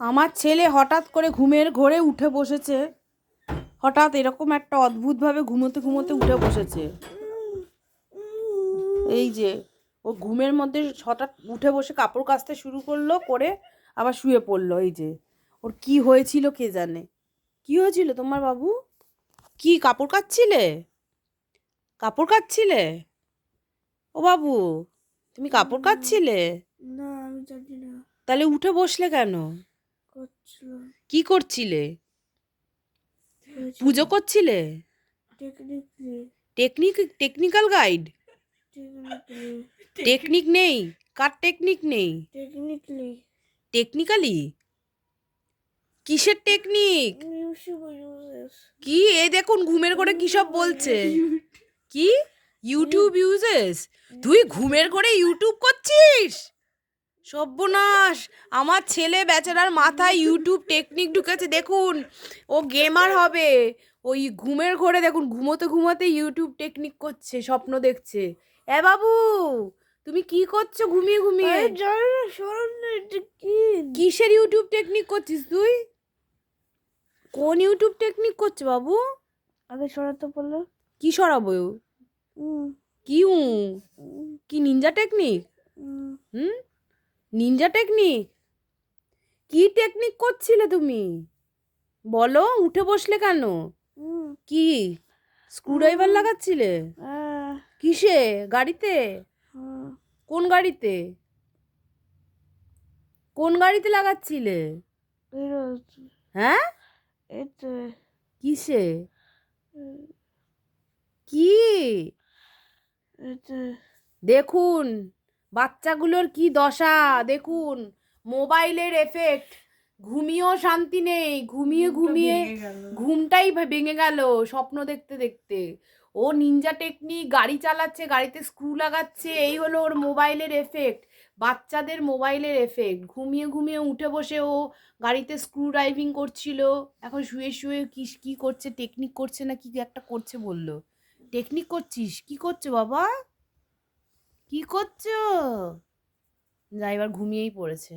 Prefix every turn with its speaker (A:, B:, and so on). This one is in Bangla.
A: আমার ছেলে হঠাৎ করে ঘুমের ঘোরে উঠে বসেছে। হঠাৎ এরকম একটা অদ্ভুতভাবে ঘুমোতে ঘুমোতে উঠে বসেছে। এই যে ও ঘুমের মধ্যে হঠাৎ উঠে বসে কাপড় কাচতে শুরু করল করে আবার শুয়ে পড়ল এই যে। ওর কি হয়েছিল কে জানে? কি হয়েছিল তোমার বাবু? কি কাপড় কাচ্ছিলে? কাপড় কাচ্ছিলে? ও বাবু তুমি কাপড় কাচ্ছিলে?
B: না আমি জানি না।
A: তাহলে উঠে বসলে কেন? কি করছিলে? পুজো করছিলে? টেকনিক টেকনিক্যাল গাইড টেকনিক নেই? কার টেকনিক নেই? টেকনিক্যালি কিসের টেকনিক কি? এ দেখুন ঘুমের করে কি সব বলছে? কি? ইউটিউব ইউজেস তুই ঘুমের করে ইউটিউব করছিস? সর্বনাশ আমার ছেলে বেচারার মাথায় ইউটিউব টেকনিক ঢুকেছে দেখুন। ও গেমার হবে। ওই ঘুমের ঘরে দেখুন ঘুমোতে ঘুমোতে ইউটিউব টেকনিক করছে স্বপ্ন দেখছে। এ বাবু তুমি কি করছ ঘুমিয়ে ঘুমিয়ে? কিসের ইউটিউব টেকনিক করছিস তুই? কোন ইউটিউব টেকনিক করছে বাবু?
B: আগে সরাতে বলল
A: কি সরাবো? কি? কি নিনজা টেকনিক
B: হুম?
A: নিনজা টেকনিক কি টেকনিক করছিলে তুমি? বলো উঠে বসলে কেন? কি? স্ক্রুড্রাইভার লাগাচ্ছিলে? কিসে? গাড়িতে? কোন গাড়িতে? কোন গাড়িতে লাগাচ্ছিলে? হ্যাঁ? কিসে? কি? দেখুন। বাচ্চাগুলোর কি দশা? দেখুন মোবাইলের এফেক্ট ঘুমিয়েও শান্তি নেই। ঘুমিয়ে ঘুমিয়ে ঘুমটাই ভেঙে গেল স্বপ্ন দেখতে দেখতে। ও নিনজা টেকনিক গাড়ি চালাচ্ছে গাড়িতে স্ক্রু লাগাচ্ছে এই হলো ওর মোবাইলের এফেক্ট বাচ্চাদের মোবাইলের এফেক্ট ঘুমিয়ে ঘুমিয়ে উঠে বসে ও গাড়িতে স্ক্রু ড্রাইভিং করছিল। এখন শুয়ে শুয়ে কি কি করছে? টেকনিক করছে না কি একটা করছে বলল। টেকনিক করছিস? কি করছ বাবা? কি করছ? যা এবার ঘুমিয়েই পড়েছে।